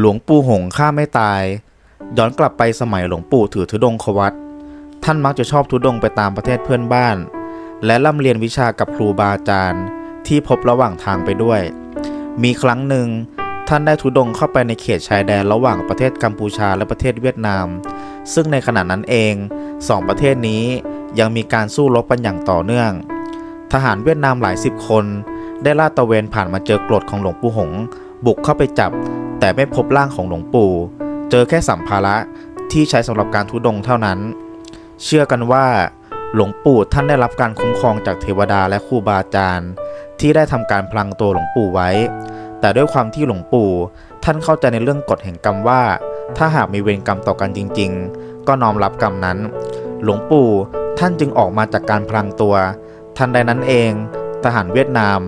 หลวงปู่หงข้าไม่ตาย ย้อนกลับไปสมัยหลวงปู่ถือธุดงควัตท่านมักจะชอบธุดงไปตามประเทศเพื่อนบ้าน และร่ำเรียนวิชากับครูบาอาจารย์ ที่พบระหว่างทางไปด้วย มีครั้งหนึ่งท่านได้ธุดงเข้าไปในเขตชายแดนระหว่างประเทศกัมพูชาและประเทศเวียดนาม ซึ่งในขณะนั้นเองสองประเทศนี้ยังมีการสู้รบกันอย่างต่อเนื่อง ทหารเวียดนามหลายสิบคน ได้ลาดตระเวนผ่านมาเจอกรดของหลวงปู่หง บุกเข้าไปจับ แต่ไม่พบร่างของหลวงปู่ เจอแค่สัมภาระที่ใช้สำหรับการทุดงเท่านั้น เชื่อกันว่า หลวงปู่ท่านได้รับการคุ้มครองจากเทวดาและครูบาอาจารย์ที่ได้ทำการพลังตัวหลวงปู่ไว้ แต่ด้วยความที่หลวงปู่ ท่านเข้าใจในเรื่องกฎแห่งกรรมว่า ถ้าหากมีเวรกรรมต่อกันจริง ๆ ก็น้อมรับกรรมนั้น หลวงปู่ท่านจึงออกมาจากการพลังตัว ทันใดนั้นเอง ทหารเวียดนาม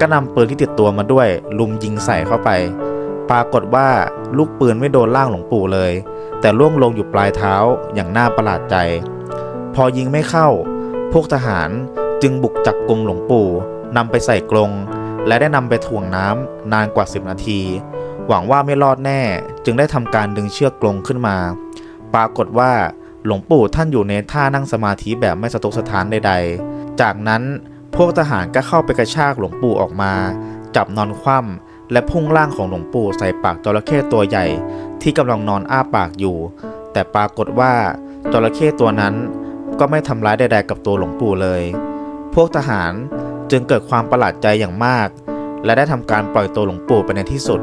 ก็นำปืนที่ติดตัวมาด้วย ลุมยิงใส่เข้าไป ปรากฏว่าลูกปืนไม่โดนร่างหลวงปู่เลย แต่ล่วงลงอยู่ปลายเท้าอย่างน่าประหลาดใจ พอยิงไม่เข้า พวกทหารจึงบุกจับกลุ่มหลวงปู่นำไปใส่กรงและได้นำไปถ่วงน้ำนานกว่า 10 นาที หวังว่าไม่รอดแน่ จึงได้ทำการดึงเชือกกรงขึ้นมา ปรากฏว่าหลวงปู่ท่านอยู่ในท่านั่งสมาธิแบบไม่สะทกสะท้านใดๆ จากนั้นพวกทหารก็เข้าไปกระชากหลวงปู่ออกมา จับนอนคว่ำ และพุ่งร่างของหลวงปู่ใส่ปากจระเข้ตัวใหญ่ ที่กำลังนอนอ้าปากอยู่ แต่ปรากฏว่าจระเข้ตัวนั้นก็ไม่ทำร้ายใดๆกับตัวหลวงปู่เลย พวกทหารจึงเกิดความประหลาดใจอย่างมาก และได้ทำการปล่อยตัวหลวงปู่ไปในที่สุด